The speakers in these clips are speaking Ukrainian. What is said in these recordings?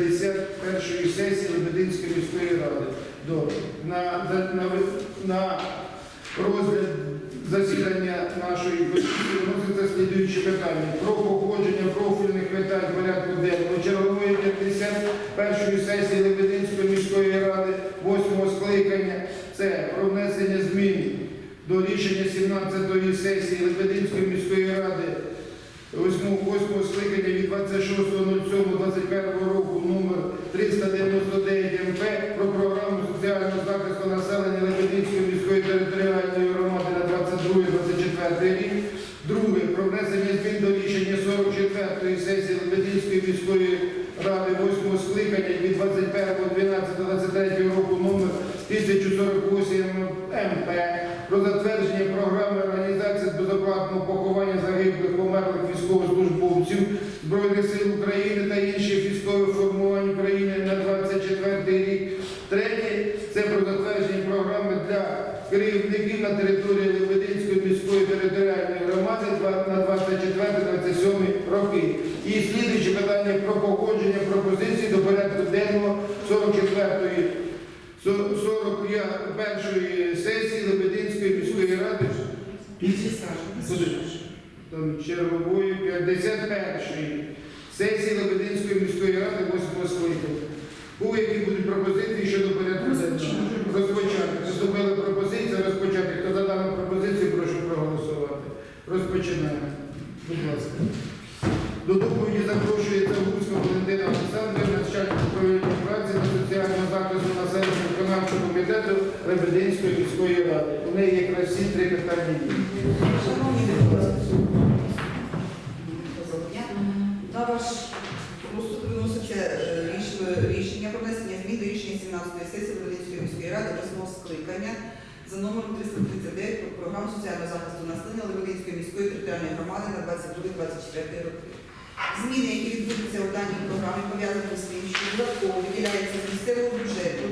51-ї сесії Лебединської міської ради. Добре. На, на, на, розгляд засідання нашої комісії вноситься слідуючі питання. Про погодження профільних питань порядку денного чергової 51-ї сесії Лебединської міської ради 8 скликання. Це про внесення змін до рішення 17-ї сесії Лебединської міської 22-24 рік. Друге, про внесення змін до рішення 44-ї сесії Лебединської міської ради 8 скликання від 21.12.23 року номер 1048 МП про затвердження програми організації безоплатного поховання загиблих померлих військовослужбовців Збройних сил України та інших військових формувань України на 24 рік. Третє це про затвердження програми для керівників на території Лебединської міської територіальної громади два- на 24-27 роки. І слідуюче питання про погодження пропозицій до порядку денного 44-ї 41-ї сесії Лебединської міської ради. Там чергової 51-ї сесії Лебединської міської ради 8 скликання. Були які будуть пропозиції щодо порядку денного? Розпочати. Поступила пропозиція розпочати. Хто за дану пропозицію, прошу проголосувати. Розпочинаємо. Будь ласка. До доповіді запрошується Гуцька Валентина Олександрівна, начальник управління праці та соціального захисту населення виконавчого комітету Лебединської міської ради. Неї якраз всі три питання. є. Шановні депутати, на ваш розсуд виноситься е, рішення про внесення змін до рішення 17-ї сесії Володимирської міської ради 8 скликання за номером 339 про програму соціального захисту населення Лебединської міської територіальної громади на 22-24 роки. Зміни, які відбудуться у даній програмі, пов'язані з тим, що додатково виділяється з місцевого бюджету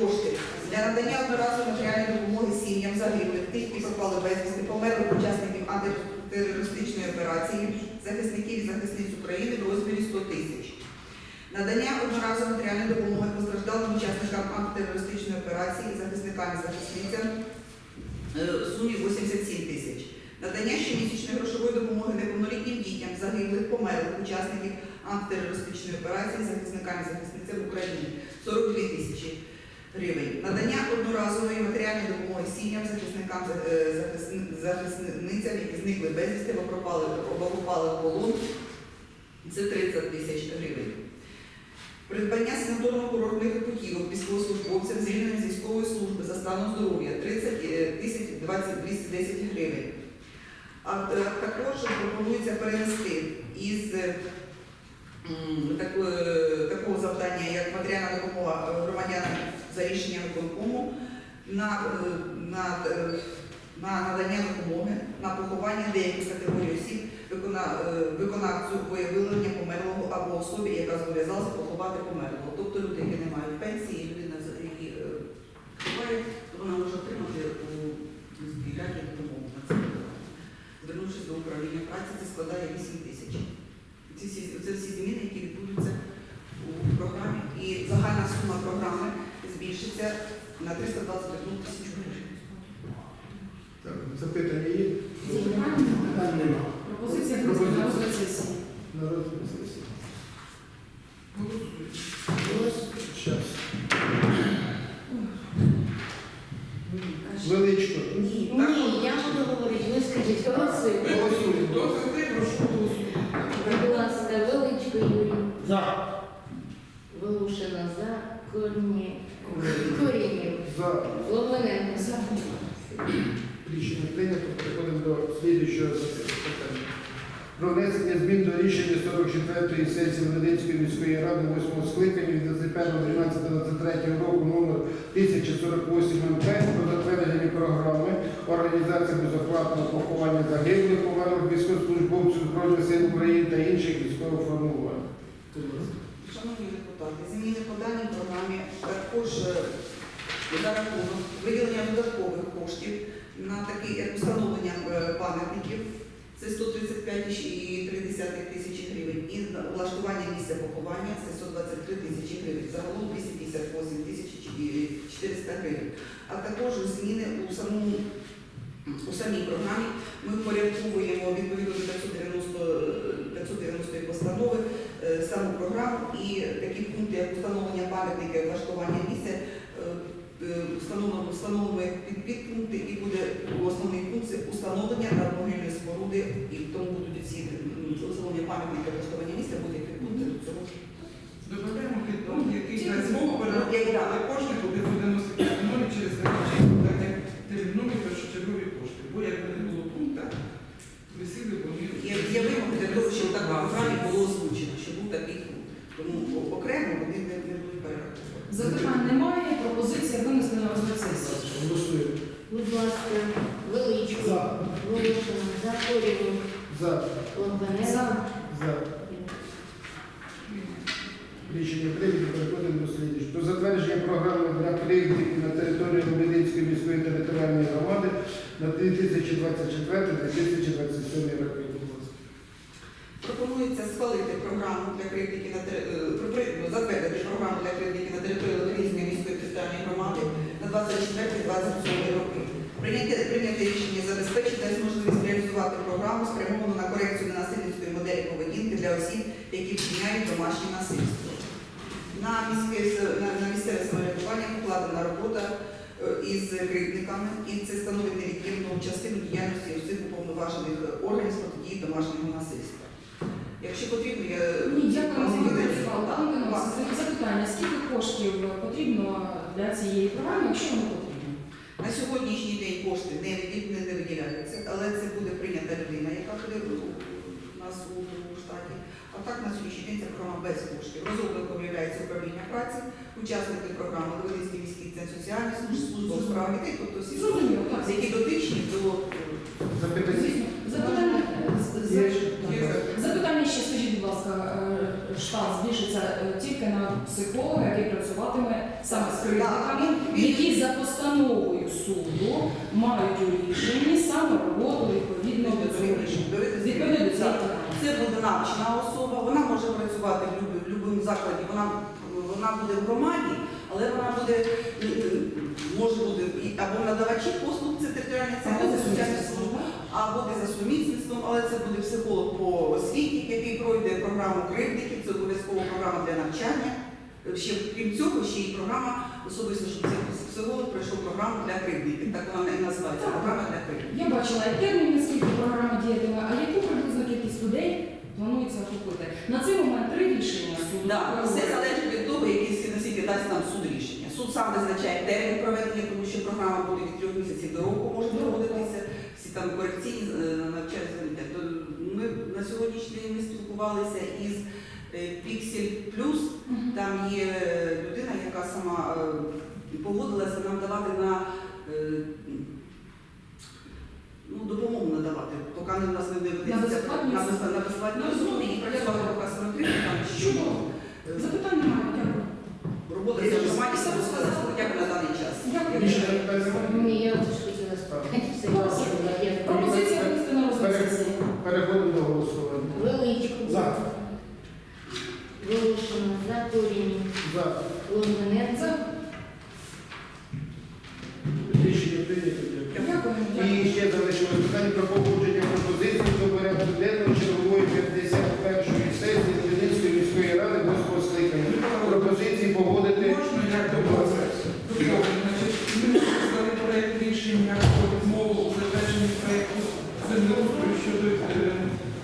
кошти для надання одноразової матеріальної допомоги сім'ям загиблих, тих, які пропали безвісти, померлих учасників антитерористичної операції, захисників і захисниць України в розмірі 100 тисяч. Надання одноразової матеріальної допомоги постраждалим учасникам антитерористичної операції, захисникам і захисницям е, в сумі 87 тисяч. Надання щомісячної грошової допомоги неповнолітнім дітям загиблих, померлих учасників антитерористичної операції, захисникам і захисницям України 42 тисячі гривень. Надання одноразової матеріальної допомоги сім'ям, захисникам, е, захисницям, які зникли безвісти або пропали або попали в полон. Це 30 тисяч гривень. Придбання санаторно-курортних путівок військовослужбовцям звільненим з військової служби за станом здоров'я 30 тисяч 210 гривень. А е, також пропонується перенести із е, е, такого завдання, як матеріальна допомога е, громадянам за рішенням виконкому на, е, на, е, на надання допомоги на поховання деяких категорій осіб е, виконавцю виявлення померлого або особі, яка зобов'язалася поховати померлого. Тобто люди, які не мають пенсії, людина, за- які е, ховають, то вона може отримати у міській раді допомогу на це. Звернувшись до управління праці, це складає 8 тисяч. Ці всі, це всі зміни, які відбудуться у програмі, і загальна сума програми збільшиться на 321 тисячу гривень. Так, запитання є? Запитання немає. Пропозиція на розгляд сесії. На розгляд сесії. Щас. Величко. Ні, я буду говорити, ви скажіть, голосуємо. Голосуємо. Будь ласка, Величко Юрій. За. Волошина за. Корні. Корінів. За. Логвиненко за. Рішення прийнято. Переходимо до слідуючого питання. Про рішення 44-ї сесії Медицької міської ради 8 скликання від 21.12.23 року номер 1048 МП про затвердження програми організації безоплатного поховання загиблих, померлих військовослужбовців Збройних сил України та інших військових формувань. Шановні депутати, зміни по даній програмі також е, за рахунок виділення додаткових коштів на такі як установлення е, пам'ятників. Це 135,3 тисячі гривень. І влаштування місця поховання це 123 тисячі гривень. Загалом 258 тисяч 400 гривень. А також зміни у самому у самій програмі ми впорядковуємо відповідно до 590, е, 590 постанови е, саму програму і такі пункти, як встановлення пам'ятника, влаштування місця, е, е, як під підпункти і буде основний пункт це установлення надмогильної споруди, і тому будуть ці встановлення пам'ятника, влаштування місця буде як підпункти до цього. Додаємо підпункт, який перераховувати як кошти, куди буде носити постанови через виконання питання термінові першочергові кошти. Бо якби не було пункту, висіли б вони. Є вимоги для того, щоб так в програмі було озвучено, що був такий пункт. Тому окремо вони не, будуть перераховувати. Запитань немає, пропозиція винести на розгляд сесії. Голосуємо. Будь ласка, Величко. За. Волошина. Закорював. За. Логвинець. За. За. Рішення прийнято. Переходимо до слідчого. Про затвердження програми для кредитів на території Лубединської міської територіальної громади на 2024-2027 роки. Пропонується схвалити програму для кредитів на тери- е, при- затвердити програму для кредитів на території Левинської міської територіальної громади на 24-27 роки. Прийняти, прийняти рішення забезпечити можливість реалізувати програму, спрямовану на корекцію моделі поведінки для осіб, які вчиняють домашнє насильство. На міське на, на місцеве самоврядування покладена робота е, із кривдниками, і це становить невід'ємну частину діяльності усіх уповноважених органів з протидії домашнього насильства. Якщо потрібно, я Ні, дякую за Запитання, скільки коштів потрібно для цієї програми, якщо воно потрібно? На сьогоднішній день кошти не, не, не виділяються, але це буде прийнята людина, яка буде нас у, штаті. А так на сьогоднішній день ця програма без коштів. Розробником є управління праці, учасники програми Левинський міський центр соціальної служби, служба у справах дітей, тобто всі так. які дотичні до Запитання. Звісно. Запитання, так. Запитання ще, скажіть, будь ласка, е, штат збільшиться е, тільки на психолога, який працюватиме саме з кривдниками, які за постановою суду мають у рішенні саме роботу відповідно до цього рішення. Відповідно до цієї програми. Це буде навчена особа, вона може працювати в будь-якому закладі, вона, вона буде в громаді, але вона буде, е, е, може бути або надавачі послуг, це територіальний центр Або соціальної служби, або де за сумісництвом, але це буде психолог по освіті, який пройде програму кривдників, це обов'язкова програма для навчання. Ще крім цього, ще й програма особисто, щоб це психолог пройшов програму для кривдників. Так вона і називається програма для кривдників. Я бачила і термін, наскільки програма діятиме, а яку приблизно кількість людей планується охопити? На цей момент три рішення суду. Да, все залежить від того, всі наскільки дасть нам суд рішення. Суд сам визначає термін проведення, тому що програма буде від трьох місяців до року може проводитися, всі там корекційні е, навчальні заняття. Ми на сьогоднішній день ми спілкувалися із е, Pixel Plus. Там є людина, яка сама е, погодилася нам давати на поки нас не На на, безплатній основі і працювати поки самотримно, там що Чудово. е, Запитань немає, дякую. робота за громаді все розказати хоча б на даний час. Ні, я теж хотіла я Пропозиція винести на розгляд сесії. Переходимо до голосування. Величко. За. Волошина. За. Логвинець. За. Рішення прийнято. Дякую. Дякую. І ще залишилось питання про погодження пропозицій до порядку денного чергової 51-ї сесії Лубенської міської ради 8 скликання. Пропозиції погодити Можна як доповнення? Значить, ми написали проєкт рішення про відмову у затвердженні проєкту землеустрою щодо е,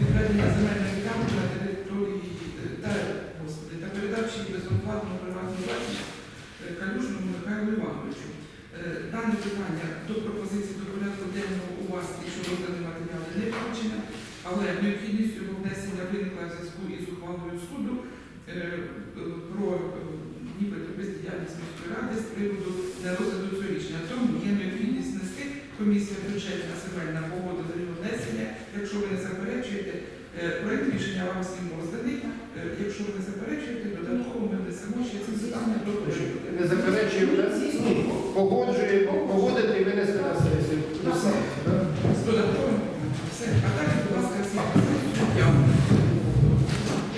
відведення земельної ділянки на території е, та, господи, та передачі її безоплатно приватну власність е, Калюжному Михайлу Івановичу. Е, Дане питання до пропозиції до порядку денного у вас, якщо роздані матеріали, не включено, але необхідність його внесення виникла в зв'язку із ухвалою суду е, про е, нібито бездіяльність міської ради з приводу нерозгляду цього рішення. Тому є необхідність внести комісія бюджетна земельна погодила його внесення. Якщо ви не заперечуєте, е, проект рішення вам всім розданий. Якщо ви не заперечуєте, додатково ми внесемо ще ці питання до. Не заперечуємо,